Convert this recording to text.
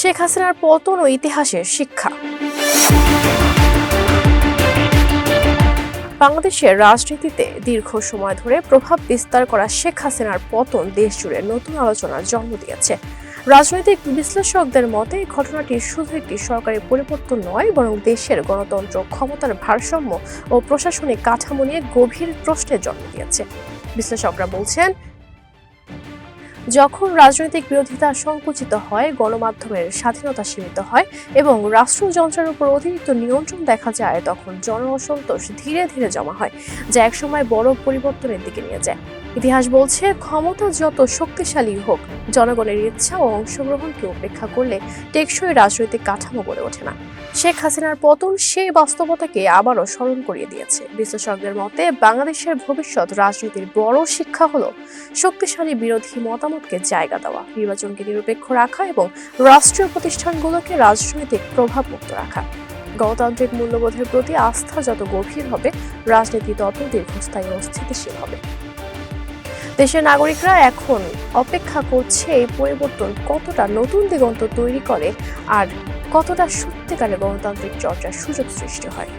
শেখ হাসিনার পতন ও ইতিহাসের শিক্ষা। বাংলাদেশের রাজনীতিতে দীর্ঘ সময় ধরে প্রভাব বিস্তার করা শেখ হাসিনার পতন দেশ জুড়ে নতুন আলোচনার জন্ম দিয়েছে। রাজনৈতিক বিশ্লেষকদের মতে, ঘটনাটি শুধু একটি সরকারি পরিবর্তন নয়, বরং দেশের গণতন্ত্র, ক্ষমতার ভারসাম্য ও প্রশাসনিক কাঠামো নিয়ে গভীর প্রশ্নের জন্ম দিয়েছে। বিশ্লেষকরা বলছেন যখন রাজনৈতিক বিরোধিতা সংকুচিত হয়, গণমাধ্যমের স্বাধীনতা সীমিত হয় এবং রাষ্ট্রযন্ত্রের উপর অতিরিক্ত নিয়ন্ত্রণ দেখা যায়, তখন জন অসন্তোষ ধীরে ধীরে জমা হয়, যা একসময় বড় পরিবর্তনের দিকে নিয়ে যায়। ইতিহাস বলছে, ক্ষমতা যত শক্তিশালী হোক, জনগণের ইচ্ছা ও অংশগ্রহণকে উপেক্ষা করলে টেকসই রাজনৈতিক কাঠামো গড়ে ওঠে না। শেখ হাসিনার পতন সেই বাস্তবতাকে আবারও স্মরণ করিয়ে দিয়েছে। বিশ্লেষকদের মতে, বাংলাদেশের ভবিষ্যৎ রাজনীতির বড় শিক্ষা হলো শক্তিশালী বিরোধী মতামতকে জায়গা দেওয়া, নির্বাচনকে নিরপেক্ষ রাখা এবং রাষ্ট্রীয় প্রতিষ্ঠানগুলোকে রাজনৈতিক প্রভাব মুক্ত রাখা। গণতান্ত্রিক মূল্যবোধের প্রতি আস্থা যত গভীর হবে, রাজনীতি তত দীর্ঘস্থায়ী ও স্থিতিশীল হবে। দেশের নাগরিকরা এখন অপেক্ষা করছে এই পরিবর্তন কতটা নতুন দিগন্ত তৈরি করে আর কতটা সত্যিকারের গণতান্ত্রিক চর্চার সুযোগ সৃষ্টি হয়।